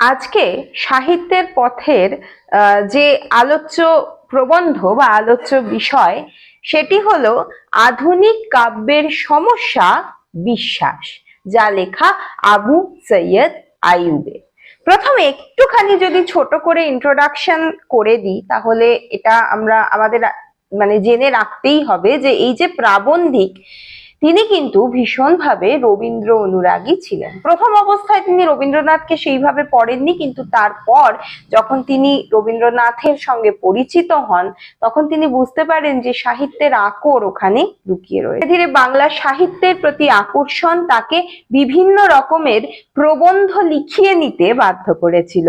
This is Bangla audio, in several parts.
আজকে সাহিত্যের পথের যে আলোচ্য প্রবন্ধ বা আলোচ্য বিষয়, সেটি হলো আধুনিক কাব্যের সমস্যা বিশ্বাস, যা লেখা আবু সৈয়দ আইয়ুবে। প্রথমে একটুখানি যদি ছোট করে ইন্ট্রোডাকশন করে দিই, তাহলে এটা আমরা আমাদের মানে জেনে রাখতেই হবে যে এই যে প্রাবন্ধিক তিনি কিন্তু ভীষণভাবে রবীন্দ্র অনুরাগী ছিলেন। প্রথম অবস্থায় তিনি রবীন্দ্রনাথকে সেইভাবে পড়েননি, কিন্তু তারপর যখন তিনি রবীন্দ্রনাথের সঙ্গে পরিচিত হন, তখন তিনি বুঝতে পারেন যে সাহিত্যের আকর ওখানে লুকিয়ে রয়েছে। ধীরে বাংলা সাহিত্যের প্রতি আকর্ষণ তাকে বিভিন্ন রকমের প্রবন্ধ লিখিয়ে নিতে বাধ্য করেছিল।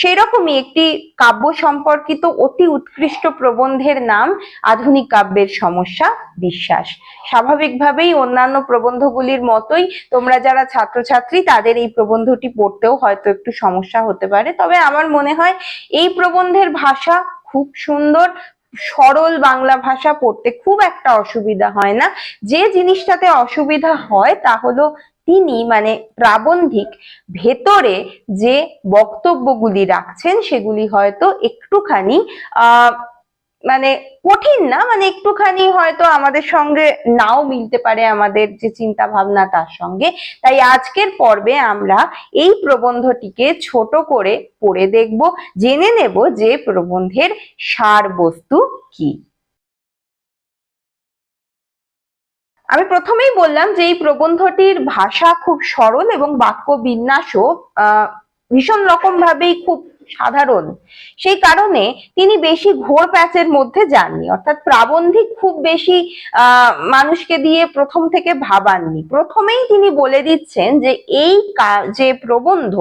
সেই রকমই একটি কাব্য সম্পর্কিত অতি উৎকৃষ্ট প্রবন্ধের নাম আধুনিক কাব্যের সমস্যা বিশ্বাস। স্বাভাবিকভাবেই অন্যান্য প্রবন্ধগুলির মতোই তোমরা যারা ছাত্রছাত্রী, তাদের এই প্রবন্ধটি পড়তেও হয়তো একটু সমস্যা হতে পারে। তবে আমার মনে হয় এই প্রবন্ধের ভাষা খুব সুন্দর, সরল বাংলা ভাষা পড়তে খুব একটা অসুবিধা হয় না। যে জিনিসটাতে অসুবিধা হয় তা হলো তিনি মানে প্রাবন্ধিক ভেতরে যে বক্তব্যগুলি রাখছেন, সেগুলি হয়তো একটুখানি, আহ মানে কঠিন না মানে একটুখানি হয়তো আমাদের সঙ্গে নাও মিলতে পারে আমাদের যে চিন্তা ভাবনা তার সঙ্গে। তাই আজকের পর্বে আমরা এই প্রবন্ধটিকে ছোট করে পড়ে দেখব, জেনে নেব যে প্রবন্ধের সার বস্তু কি। আমি প্রথমেই বললাম যে এই প্রবন্ধটির ভাষা খুব সরল এবং বাক্য বিন্যাসও আহ, ভীষণ রকম ভাবেই খুব সাধারণ। সেই কারণে তিনি বেশি ঘোর প্যাচের মধ্যে যাননি, অর্থাৎ প্রাবন্ধিক খুব বেশি মানুষকে দিয়ে প্রথম থেকে ভাবাননি। প্রথমেই তিনি বলে দিচ্ছেন যে এই যে প্রবন্ধ,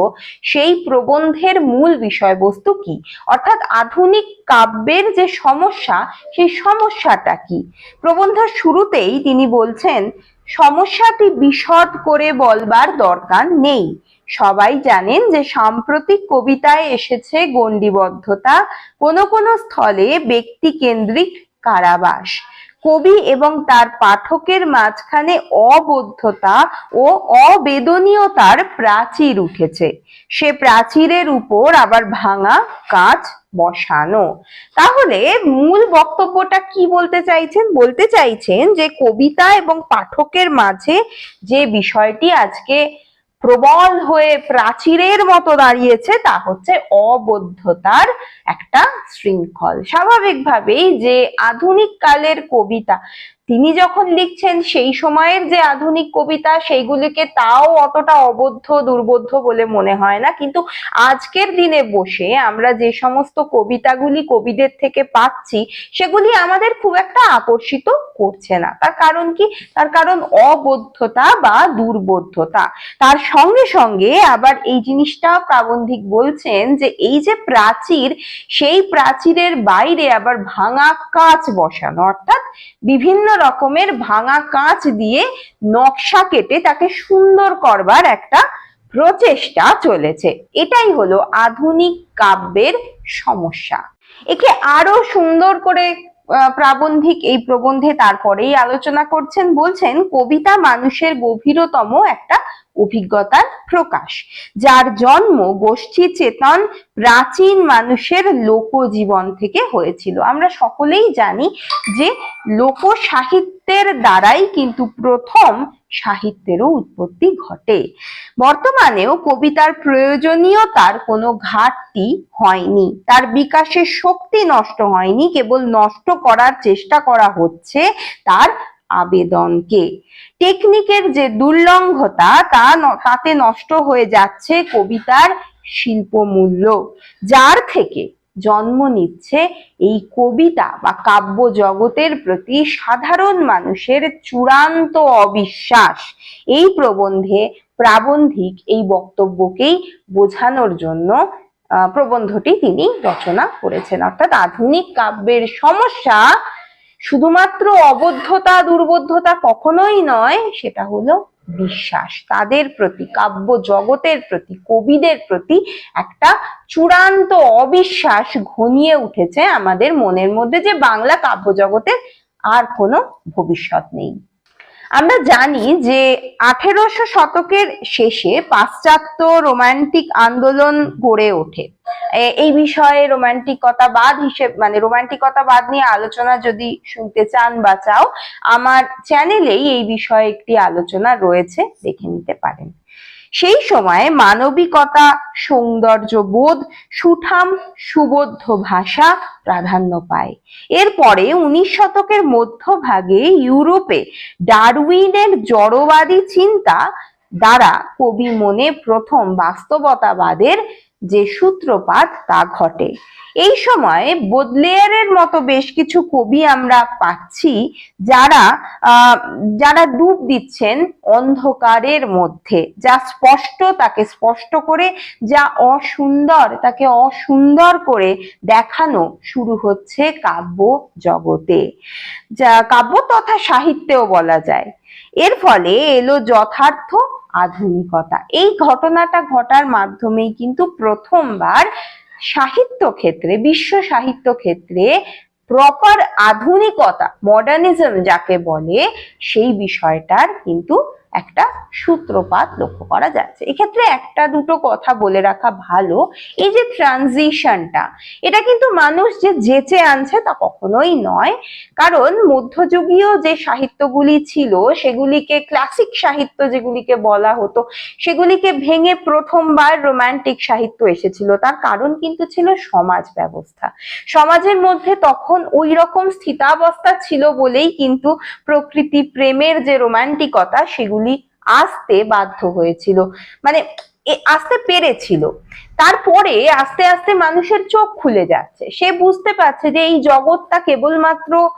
সেই প্রবন্ধের মূল বিষয়বস্তু কি? অর্থাৎ আধুনিক কাব্যের যে সমস্যা, সেই সমস্যাটা কি? প্রবন্ধের শুরুতেই তিনি বলছেন, সমস্যাটি বিশদ করে বলবার দরকার নেই। সবাই জানেন যে সাম্প্রতিক কবিতায় এসেছে গণ্ডিবদ্ধতা, কোনো কোনো স্থলে ব্যক্তি কেন্দ্রিক কারাবাস। কবি এবং তার পাঠকের মাঝখানে অবদ্ধতা ও অবেদনীয়তার প্রাচীর উঠেছে। সে প্রাচীরের উপর আবার ভাঙা কাঁচ বসানো। তাহলে মূল বক্তব্যটা কি বলতে চাইছেন? বলতে চাইছেন যে কবিতা এবং পাঠকের মাঝে যে বিষয়টি আজকে প্রবল হয়ে প্রাচীরের মতো দাঁড়িয়েছে, তা হচ্ছে অবদ্ধতার একটা শৃঙ্খল। স্বাভাবিকভাবেই যে আধুনিক কালের কবিতা তিনি যখন লিখছেন সেই সময়ের যে আধুনিক কবিতা, সেইগুলিকে তাও অতটা অবদ্ধ, দুর্বোধ্য বলে মনে হয় না। কিন্তু আজকের দিনে বসে আমরা যে সমস্ত কবিতাগুলি কবিদের থেকে পাচ্ছি, সেগুলি আমাদের খুব একটা আকর্ষিত করছে না। তার কারণ কি? তার কারণ অবদ্ধতা বা দুর্বোধ্যতা। তার সঙ্গে সঙ্গে আবার এই জিনিসটা প্রাবন্ধিক বলছেন যে এই যে প্রাচীর, সেই প্রাচীরের বাইরে আবার ভাঙা কাঁচ বসানো, অর্থাৎ বিভিন্ন রকমের ভাঙা কাঁচ দিয়ে নকশা কেটে তাকে সুন্দর করবার একটা প্রচেষ্টা চলেছে। এটাই হলো আধুনিক কাব্যের সমস্যা। একে আরও সুন্দর করে প্রাবন্ধিক এই প্রবন্ধে তারপরেই আলোচনা করছেন, বলছেন, কবিতা মানুষের গভীরতম একটা অভিজ্ঞতার প্রকাশ, যার জন্ম গোষ্ঠী চেতন প্রাচীন মানুষের লোকজীবন থেকে হয়েছিল। আমরা সকলেই জানি যে লোক সাহিত্যের দ্বারাই কিন্তু প্রথম সাহিত্যেরও উৎপত্তি ঘটে। বর্তমানেও কবিতার প্রয়োজনীয়তার কোনো ঘাটতি হয়নি। তার বিকাশের শক্তি নষ্ট হয়নি, কেবল নষ্ট করার চেষ্টা করা হচ্ছে তার আবেদনকে। টেকনিকের যে দুর্লঙ্ঘতা, তা তাতে নষ্ট হয়ে যাচ্ছে কবিতার শিল্পমূল্য, যার থেকে জন্ম নিচ্ছে এই কবিতা বা কাব্য জগতের প্রতি সাধারণ মানুষের চূড়ান্ত অবিশ্বাস। এই প্রবন্ধে প্রাবন্ধিক এই বক্তব্যকেই বোঝানোর জন্য প্রবন্ধটি তিনি রচনা করেছেন। অর্থাৎ আধুনিক কাব্যের সমস্যা শুধুমাত্র অবদ্ধতা, দুর্বোধ্যতা কখনোই নয়, সেটা হলো বিশ্বাস। তাদের প্রতি, কাব্য জগতের প্রতি, কবিদের প্রতি একটা চূড়ান্ত অবিশ্বাস ঘনিয়ে উঠেছে আমাদের মনের মধ্যে যে বাংলা কাব্য জগতের আর কোনো ভবিষ্যৎ নেই। আমরা জানি যে আঠেরোশো শতকের শেষে পাশ্চাত্য রোমান্টিক আন্দোলন গড়ে ওঠে। এই বিষয়ে রোমান্টিকতাবাদ হিসেবে মানে রোমান্টিকতাবাদ নিয়ে আলোচনা যদি শুনতে চান বা চাও, আমার চ্যানেলেই এই বিষয়ে একটি আলোচনা রয়েছে, দেখে নিতে পারেন। সেই সময়ে মানবিকতা, সৌন্দর্য বোধ, সুঠাম সুবোধ্য ভাষা প্রাধান্য পায়। এরপরে উনিশ শতকের মধ্যভাগে ইউরোপে ডারউইনের জড়বাদী চিন্তা দ্বারা কবি মনে প্রথম বাস্তবতাবাদের যে সূত্রপাত তা ঘটে। এই সময় বোদলেয়ারের মতো বেশ কিছু কবি আমরা পাচ্ছি যারা যারা ডুব দিচ্ছেন অন্ধকারের মধ্যে, যা স্পষ্ট, তাকে স্পষ্ট করে, যা অসুন্দর, তাকে অসুন্দর করে দেখানো শুরু হচ্ছে কাব্য জগতে। যা, কাব্য তথা সাহিত্যেও বলা যায়। এর ফলে এলো যথার্থ আধুনিকতা। এই ঘটনাটা ঘটার মাধ্যমেই কিন্তু প্রথমবার সাহিত্য ক্ষেত্রে, বিশ্ব সাহিত্য ক্ষেত্রে প্রপার আধুনিকতা মডার্নিজম যাকে বলে, সেই বিষয়টার কিন্তু একটা সূত্রপাত লক্ষ্য করা যাচ্ছে। এক্ষেত্রে একটা দুটো কথা বলে রাখা ভালো। এই যে ট্রানজিশনটা, এটা কিন্তু মানুষ যে যেচে আনছে তা কখনোই নয়। কারণ মধ্যযুগীয় যে সাহিত্যগুলি ছিল, সেগুলিকে ক্লাসিক সাহিত্য যেগুলিকে বলা হতো, সেগুলিকে ভেঙে প্রথমবার রোমান্টিক সাহিত্য এসেছিল। তার কারণ কিন্তু ছিল সমাজ ব্যবস্থা। সমাজের মধ্যে তখন ওই রকম স্থিতাবস্থা ছিল বলেই কিন্তু প্রকৃতি প্রেমের যে রোমান্টিকতা সেগুলি আসতে বাধ্য হয়েছিল। মানে আসতে পেরেছিল। তারপরে আস্তে আস্তে মানুষের চোখ খুলে যাচ্ছে। সে বুঝতে পারছে যে এই জগৎটা কেবলমাত্র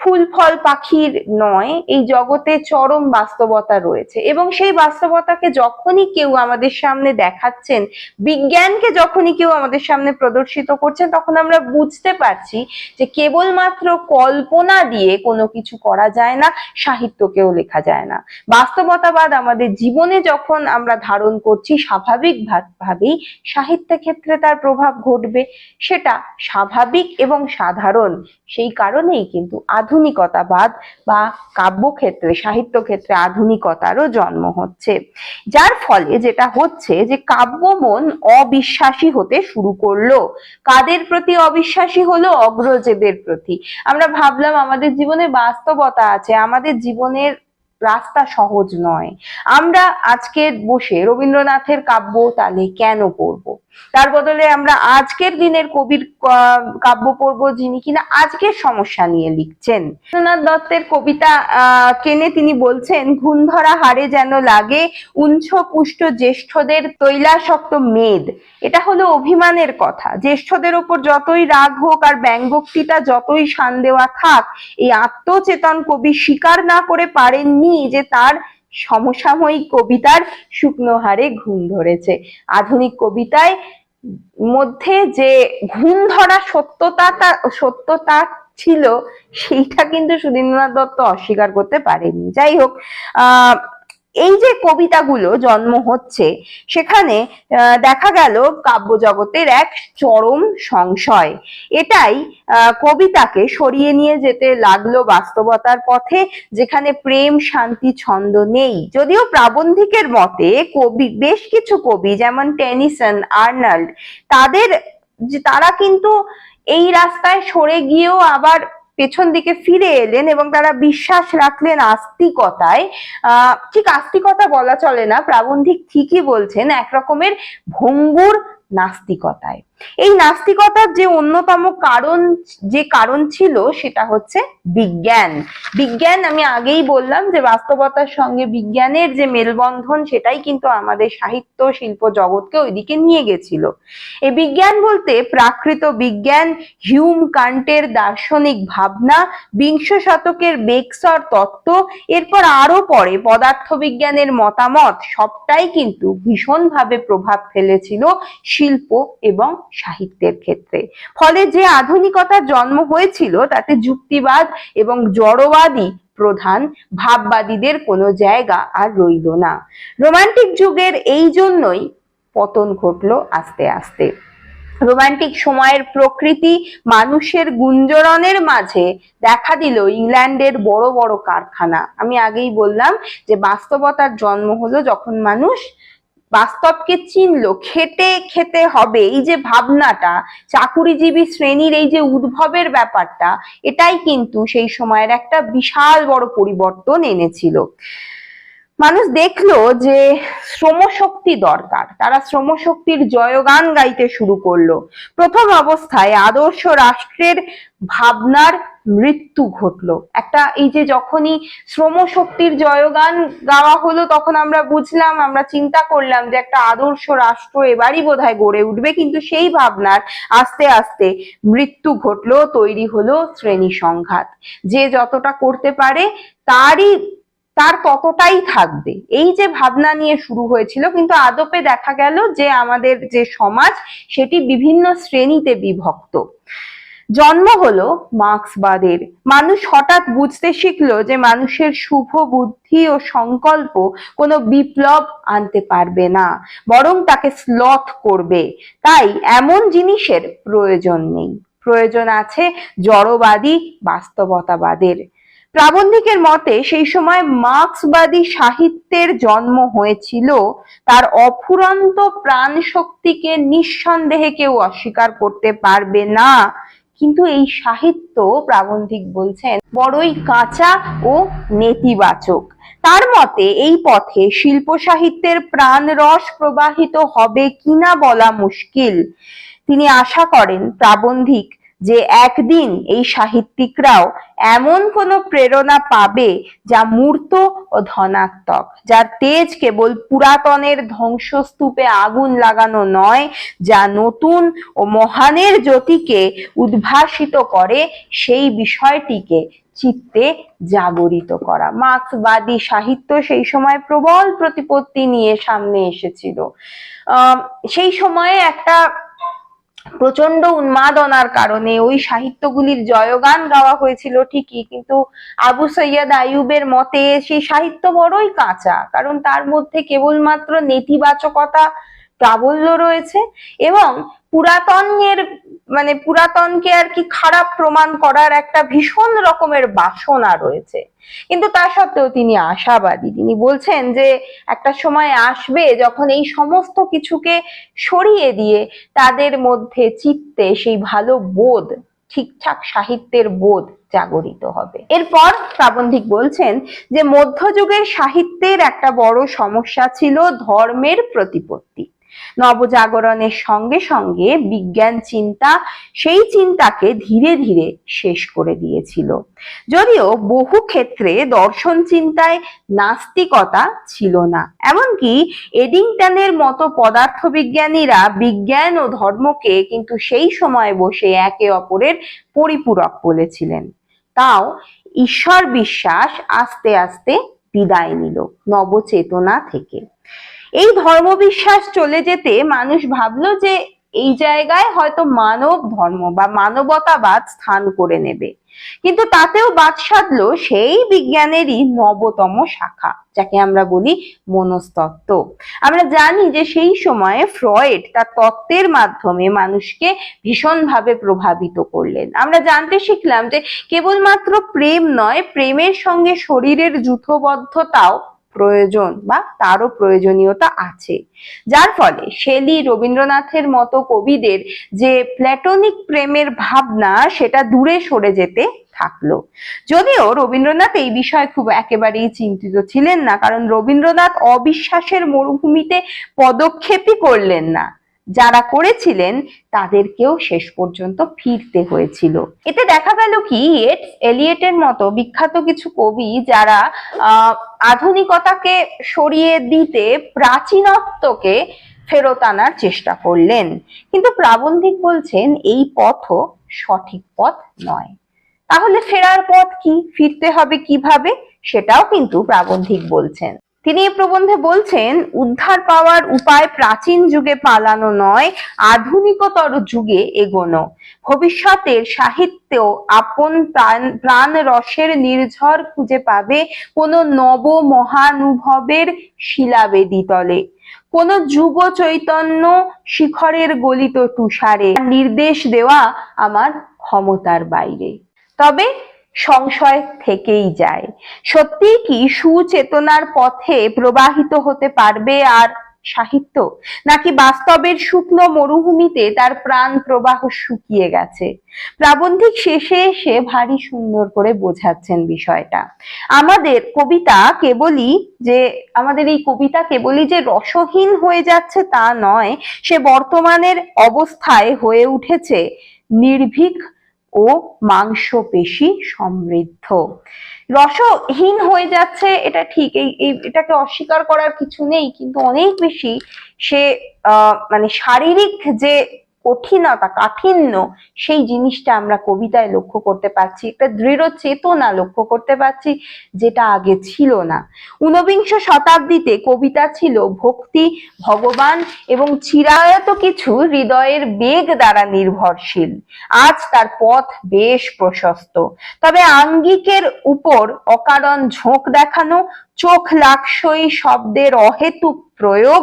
ফুল ফল পাখির নয়, এই জগতে চরম বাস্তবতা রয়েছে। এবং সেই বাস্তবতাকে যখনই কেউ আমাদের সামনে দেখাচ্ছেন, বিজ্ঞানকে যখনই কেউ আমাদের সামনে প্রদর্শিত করছেন, তখন আমরা বুঝতে পারছি যে কেবলমাত্র কল্পনা দিয়ে কোনো কিছু করা যায় না, সাহিত্যকেও লেখা যায় না। বাস্তবতাবাদ আমাদের জীবনে যখন আমরা ধারণ করছি স্বাভাবিক ভাবেই সাহিত্য ক্ষেত্রে তার প্রভাব ঘটবে। সেটা স্বাভাবিক এবং সাধারণ, সেই কারণেই কিন্তু আধুনিকতাবাদ বা কাব্যক্ষেত্রে সাহিত্য ক্ষেত্রে আধুনিকতারও জন্ম হচ্ছে। যার ফলে যেটা হচ্ছে যে কাব্য মন অবিশ্বাসী হতে শুরু করল। কাদের প্রতি অবিশ্বাসী হলো? অগ্রজেদের প্রতি। আমরা ভাবলাম আমাদের জীবনে বাস্তবতা আছে, আমাদের জীবনের রাস্তা সহজ নয়। আমরা আজকে বসে রবীন্দ্রনাথের কাব্য তাহলে কেন পড়ব? তার বদলে আমরা আজকের দিনের কবির কাব্য পড়ব যিনি কিনা আজকের সমস্যা নিয়ে লিখছেন। রবীন্দ্রনাথ দত্তের কবিতা কেনে তিনি বলছেন ঘুণ ধরা হারে যেন লাগে উঞ্চ পুষ্ট জ্যেষ্ঠদের তৈলাসক্ত মেদ। এটা হলো অভিমানের কথা। জ্যেষ্ঠদের ওপর যতই রাগ হোক আর ব্যঙ্গোক্তিটা যতই শান দেওয়া থাক, এই আত্মচেতন কবি স্বীকার না করে পারেননি যে তার সমসাময়িক কবিতার শুকনো হারে ঘুম ধরেছে। আধুনিক কবিতায় মধ্যে যে ঘুম ধরা সত্যতা সত্যতা ছিল, সেইটা কিন্তু সুধীন্দ্রনাথ দত্ত অস্বীকার করতে পারেনি। যাই হোক, আহ এই যে কবিতাগুলো জন্ম হচ্ছে, সেখানে দেখা গেল কাব্য জগতের এক চরম সংশয়। এটাই কবিতাকে সরিয়ে নিয়ে যেতে লাগল বাস্তবতার পথে, যেখানে প্রেম, শান্তি, ছন্দ নেই। যদিও প্রাবন্ধিকের মতে, কবি, বেশ কিছু কবি, যেমন টেনিসন আর্নাল্ড, তাদের, তারা কিন্তু এই রাস্তায় সরে গিয়েও আবার পেছন দিকে ফিরে এলেন এবং তারা বিশ্বাস রাখলেন আস্তিকতায়। ঠিক আস্তিকতা বলা চলে না, প্রাবন্ধিক ঠিকই বলছেন এক রকমের ভঙ্গুর নাস্তিকতায়। এই নাস্তিকতার যে অন্যতম কারণ, যে কারণ ছিল সেটা হচ্ছে বিজ্ঞান। বিজ্ঞান আমি আগেই বললাম যে বাস্তবতার সঙ্গে বিজ্ঞানের যে মেলবন্ধন সেটাই কিন্তু আমাদের সাহিত্য, শিল্প জগৎকে ওইদিকে নিয়ে গেছিল। এই বিজ্ঞান বলতে প্রাকৃত বিজ্ঞান, হিউম কান্টের দার্শনিক ভাবনা, বিংশ শতকের বেক্সর তত্ত্ব, এরপর আরও পরে পদার্থবিজ্ঞানের মতামত, সবটাই কিন্তু ভীষণভাবে প্রভাব ফেলেছিল শিল্প এবং সাহিত্যের ক্ষেত্রে। ফলে যে আধুনিকতার জন্ম হয়েছিল, তাতে যুক্তিবাদ এবং জড়বাদী প্রধান, ভাববাদীদের কোনো জায়গা আর রইল না। রোমান্টিক যুগের এই জন্যই পতন ঘটলো আস্তে আস্তে। রোমান্টিক সময়ের প্রকৃতি মানুষের গুঞ্জরণের মাঝে দেখা দিল ইংল্যান্ডের বড় বড় কারখানা। আমি আগেই বললাম যে বাস্তবতার জন্ম হলো যখন মানুষ বাস্তবকে চিনলো, খেতে খেতে হবে। এই যে ভাবনাটা, চাকুরিজীবী শ্রেণির এই যে উদ্ভবের ব্যাপারটা, এটাই কিন্তু সেই সময়ের একটা বিশাল বড় পরিবর্তন এনেছিল। মানুষ দেখল যে শ্রমশক্তি দরকার। তারা শ্রমশক্তির জয়গান গাইতে শুরু করল। প্রথম অবস্থায় আদর্শ রাষ্ট্রের ভাবনার মৃত্যু ঘটলো। একটা এই যে যখনই শ্রমশক্তির জয়গান গাওয়া হলো, তখন আমরা বুঝলাম, আমরা চিন্তা করলাম যে একটা আদর্শ রাষ্ট্র এবারই বোধহয় গড়ে উঠবে, কিন্তু সেই ভাবনার আস্তে আস্তে মৃত্যু ঘটলো, তৈরি হলো শ্রেণি সংঘাত। যে যতটা করতে পারে, তারই তার ততটাই থাকবে। এই যে ভাবনা নিয়ে শুরু হয়েছিল, কিন্তু আদপে দেখা গেল যে আমাদের যে সমাজ, সেটি বিভিন্ন শ্রেণীতে বিভক্ত। জন্ম হলো মার্ক্সবাদের। মানুষ হঠাৎ বুঝতে শিখলো যে মানুষের শুভ বুদ্ধি ও সংকল্প কোনো বিপ্লব আনতে পারবে না, বরং তাকে স্লথ করবে। তাই এমন জিনিসের প্রয়োজন নেই। প্রয়োজন আছে জড়বাদী বাস্তবতাবাদের। প্রাবন্ধিকের মতে, সেই সময় মার্ক্সবাদী সাহিত্যের জন্ম হয়েছিল। তার অফুরন্ত প্রাণ শক্তিকে নিঃসন্দেহে কেউ অস্বীকার করতে পারবে না। কিন্তু এই সাহিত্য, প্রাবন্ধিক বলছেন, বড়ই কাঁচা ও নেতিবাচক। তার মতে, এই পথে শিল্প সাহিত্যের প্রাণ রস প্রবাহিত হবে কিনা বলা মুশকিল। তিনি আশা করেন, প্রাবন্ধিক যে একদিন এই সাহিত্যিকরাও এমন কোন প্রেরণা পাবে যা মূর্ত ও ধনাত্মক, যার তেজ কেবল পুরাতনের ধ্বংসস্তূপে আগুন লাগানো নয়, যা নতুন ও মহানের জ্যোতিকে উদ্ভাসিত করে, সেই বিষয়টিকে চিত্তে জাগরিত করা। মার্ক্সবাদী সাহিত্য সেই সময় প্রবল প্রতিপত্তি নিয়ে সামনে এসেছিল। সেই সময়ে একটা প্রচণ্ড উন্মাদনার কারণে ওই সাহিত্যগুলির জয়গান গাওয়া হয়েছিল ঠিকই, কিন্তু আবু সৈয়দ আইয়ুবের মতে সেই সাহিত্য বড়ই কাঁচা, কারণ তার মধ্যে কেবলমাত্র নেতিবাচকতা প্রাবল্য রয়েছে এবং পুরাতনের মানে পুরাতনকে আর কি খারাপ প্রমাণ করার একটা ভীষণ রকমের বাসনা রয়েছে। কিন্তু তা সত্ত্বেও তিনি আশাবাদী। তিনি বলছেন যে, একটা সময় আসবে যখন এই সমস্ত কিছুকে সরিয়ে দিয়ে তাদের মধ্যে চিত্তে সেই ভালো বোধ, ঠিকঠাক সাহিত্যের বোধ জাগরিত হবে। এরপর প্রাবন্ধিক বলছেন যে, মধ্যযুগের সাহিত্যের একটা বড় সমস্যা ছিল ধর্মের প্রতিপত্তি। নবজাগরণের সঙ্গে সঙ্গে বিজ্ঞান চিন্তা, সেই চিন্তাকে ধীরে ধীরে শেষ করে দিয়েছিল। যদিও বহু ক্ষেত্রে দর্শন চিন্তায় নাস্তিকতা ছিল না। এমনকি এডিংটনের মতো পদার্থবিজ্ঞানীরা বিজ্ঞান ও ধর্মকে কিন্তু সেই সময় বসে একে অপরের পরিপূরক বলেছিলেন। তাও ঈশ্বর বিশ্বাস আস্তে আস্তে বিদায় নিল নবচেতনা থেকে। এই ধর্মবিশ্বাস চলে যেতে মানুষ ভাবলো যে এই জায়গায় হয়তো মানব ধর্ম বা মানবতাবাদ স্থান করে নেবে। কিন্তু তাতেও বাদ সাধলো সেই বিজ্ঞানেরই নবতম শাখা, যাকে আমরা বলি মনস্তত্ত্ব। আমরা জানি যে সেই সময়ে ফ্রয়েড তার তত্ত্বের মাধ্যমে মানুষকে ভীষণভাবে প্রভাবিত করলেন। আমরা জানতে শিখলাম যে কেবলমাত্র প্রেম নয়, প্রেমের সঙ্গে শরীরের যূথবদ্ধতাও প্রয়োজন বা তারও প্রয়োজনীয়তা আছে। যার ফলে শেলি রবীন্দ্রনাথের মতো কবিদের যে প্ল্যাটনিক প্রেমের ভাবনা, সেটা দূরে সরে যেতে থাকল। যদিও রবীন্দ্রনাথ এই বিষয়ে খুব একেবারেই চিন্তিত ছিলেন না, কারণ রবীন্দ্রনাথ অবিশ্বাসের মরুভূমিতে পদক্ষেপই করলেন না। যারা করেছিলেন, তাদেরকেও শেষ পর্যন্ত ফিরতে হয়েছিল। এতে দেখা গেল কি এটস এলিয়েটের মতো বিখ্যাত কিছু কবি যারা আধুনিকতাকে সরিয়ে দিতে প্রাচীনত্বকে ফেরত আনার চেষ্টা করলেন। কিন্তু প্রাবন্ধিক বলছেন, এই পথও সঠিক পথ নয়। তাহলে ফেরার পথ কি? ফিরতে হবে কীভাবে? সেটাও কিন্তু প্রাবন্ধিক বলছেন। তিনি এই প্রবন্ধে বলছেন, উদ্ধার পাওয়ার উপায় প্রাচীন যুগে পালানো নয়, আধুনিকতর যুগে এগোনো। ভবিষ্যতের সাহিত্য আপন প্রাণ রসের নির্ঝর খুঁজে পাবে কোনো নব মহানুভবের শিলাবেদি তলে। কোন যুগ চৈতন্য শিখরের গলিত তুষারে। নির্দেশ দেওয়া আমার ক্ষমতার বাইরে। তবে সংশয় থেকেই যায়। সত্যি কি সুচেতনার পথে প্রবাহিত হতে পারবে আর সাহিত্য? নাকি বাস্তবের শুকনো মরুভূমিতে তার প্রাণ প্রবাহ শুকিয়ে গেছে? প্রাবন্ধিক শেষে এসে ভারী সুন্দর করে বোঝাচ্ছেন বিষয়টা। আমাদের কবিতা কেবলই যে, আমাদের এই কবিতা কেবলই যে রসহীন হয়ে যাচ্ছে তা নয়, সে বর্তমানের অবস্থায় হয়ে উঠেছে নির্ভীক ও মাংসপেশি সমৃদ্ধ। রসহীন হয়ে যাচ্ছে, এটা ঠিক, এই এটাকে অস্বীকার করার কিছু নেই, কিন্তু অনেক বেশি সে মানে শারীরিক যে কঠিনতা, কাঠিন্য, সেই জিনিসটা আমরা কবিতায় লক্ষ্য করতে পারছি, একটা দৃঢ় চেতনা লক্ষ্য করতে পারছি যেটা আগে ছিল না। ঊনবিংশ শতাব্দীতে কবিতা ছিল ভক্তি, ভগবান এবং চিরায়ত কিছু হৃদয়ের বেগ দ্বারা নির্ভরশীল। আজ তার পথ বেশ প্রশস্ত। তবে আঙ্গিকের উপর অকারণ ঝোঁক দেখানো, চোখ লাকসই শব্দের অহেতুক প্রয়োগ,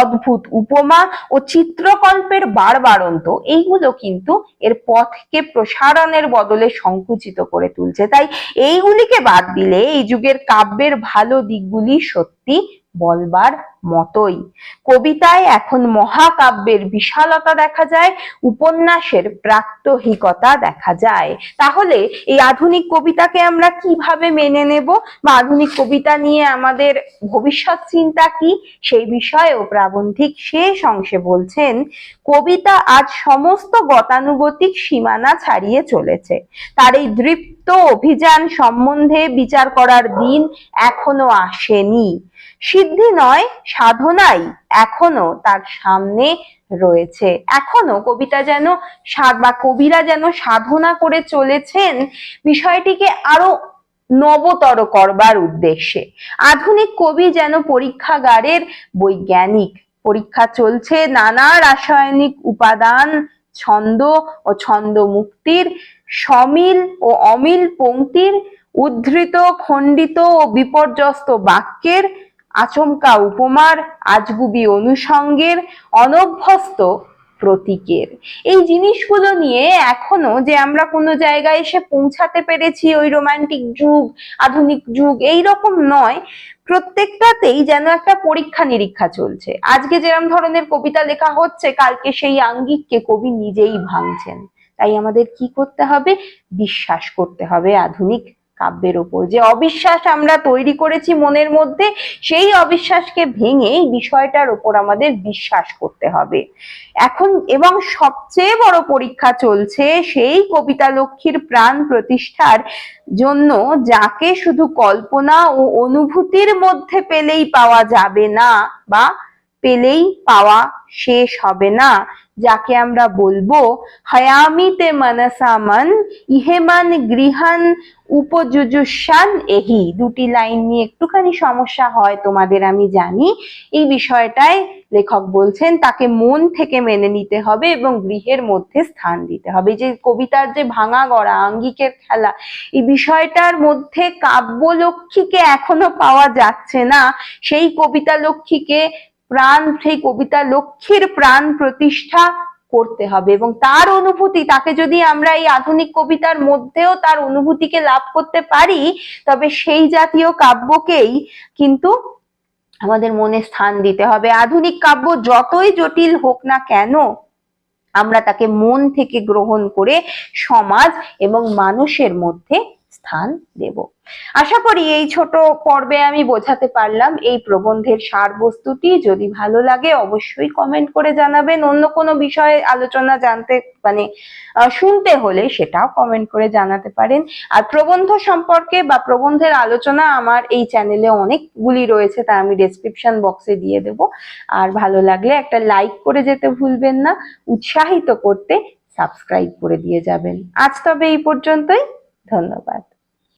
অদ্ভুত উপমা ও চিত্রকল্পের বারবারন্ত এইগুলো কিন্তু এর পথকে প্রসারণের বদলে সংকুচিত করে তুলছে। তাই এইগুলিকে বাদ দিলে এই যুগের কাব্যের ভালো দিকগুলি সত্যি বলবার মতোই। কবিতায় এখন মহাকাব্যের বিশালতা দেখা যায়, উপন্যাসের প্রাত্যহিকতা দেখা যায়। তাহলে এই আধুনিক কবিতাকে আমরা কীভাবে মেনে নেব? বা আধুনিক কবিতা নিয়ে আমাদের ভবিষ্যৎ চিন্তা কি? সেই বিষয়েও প্রাবন্ধিক শেষ অংশে বলছেন, কবিতা আজ সমস্ত গতানুগতিক সীমানা ছাড়িয়ে চলেছে। তার এই দৃপ্ত অভিযান সম্বন্ধে বিচার করার দিন এখনও আসেনি। সিদ্ধি নয় সাধনাই এখনও তার সামনে রয়েছে। এখনও কবিতা যেন বা কবিরা যেন সাধনা করে চলেছেন, বিষয়টিকে আরও নবতর করবার উদ্দেশ্যে। আধুনিক কবি যেন পরীক্ষাগারের বৈজ্ঞানিক, পরীক্ষা চলছে নানা রাসায়নিক উপাদান, ছন্দ ও ছন্দ মুক্তির, সমিল ও অমিল পংক্তির উদ্ধৃত, খণ্ডিত ও বিপর্যস্ত বাক্যের আচমকা উপমার আজগুবি অনুষঙ্গের অনভ্যস্ত প্রতীকের। এই জিনিসগুলো নিয়ে এখনও যে আমরা কোনো জায়গায় এসে পৌঁছাতে পেরেছি ওই রোমান্টিক যুগ, আধুনিক যুগ, এই রকম নয়। প্রত্যেকটাতেই যেন একটা পরীক্ষা নিরীক্ষা চলছে। আজকে যেরকম ধরনের কবিতা লেখা হচ্ছে, কালকে সেই আঙ্গিককে কবি নিজেই ভাঙছেন। তাই আমাদের কি করতে হবে? বিশ্বাস করতে হবে আধুনিক কাব্যের ওপর। যে অবিশ্বাস আমরা তৈরি করেছি মনের মধ্যে, সেই অবিশ্বাসকে ভেঙে বিষয়টার ওপর আমাদের বিশ্বাস করতে হবে। এখন এবং সবচেয়ে বড় পরীক্ষা চলছে সেই কবিতা লক্ষ্মীর প্রাণ প্রতিষ্ঠার জন্য, যাকে শুধু কল্পনা ও অনুভূতির মধ্যে পেলেই পাওয়া যাবে না, বা পেলেই পাওয়া শেষ হবে না। যাকে আমরা বলব, হয়ামিতে মনসা মন ইহেমান গৃহান উপযুজুসান এহি। দুটি লাইন নিয়ে একটুখানি সমস্যা হয় তোমাদের, আমি জানি। এই বিষয়টায় লেখক বলছেন, তাকে মন থেকে মেনে নিতে হবে এবং গৃহের মধ্যে স্থান দিতে হবে। যে কবিতার যে ভাঙা গড়া, আঙ্গিকের খেলা, এই বিষয়টার মধ্যে কাব্যলক্ষ্মীকে এখনও পাওয়া যাচ্ছে না। সেই কবিতা লক্ষ্মীকে প্রাণ, সেই কবিতা লক্ষ্মীর প্রাণ প্রতিষ্ঠা করতে হবে এবং তার অনুভূতি, তাকে যদি আমরা এই আধুনিক কবিতার মধ্যেও তার অনুভূতিকে লাভ করতে পারি, তবে সেই জাতীয় কাব্যকেই কিন্তু আমাদের মনে স্থান দিতে হবে। আধুনিক কাব্য যতই জটিল হোক না কেন, আমরা তাকে মন থেকে গ্রহণ করে সমাজ এবং মানুষের মধ্যে স্থান দেব। আশা করি এই ছোট পর্বে আমি বোঝাতে পারলাম এই প্রবন্ধের সারবস্তুটি। যদি ভালো লাগে অবশ্যই কমেন্ট করে জানাবেন। অন্য কোনো বিষয়ে আলোচনা জানতে মানে শুনতে হলে সেটাও কমেন্ট করে জানাতে পারেন। আর প্রবন্ধ সম্পর্কে বা প্রবন্ধের আলোচনা আমার এই চ্যানেলে অনেকগুলি রয়েছে, তা আমি ডেসক্রিপশন বক্সে দিয়ে দেব। আর ভালো লাগলে একটা লাইক করে যেতে ভুলবেন না। উৎসাহিত করতে সাবস্ক্রাইব করে দিয়ে যাবেন। আজ তবে এই পর্যন্তই। ধন্যবাদ।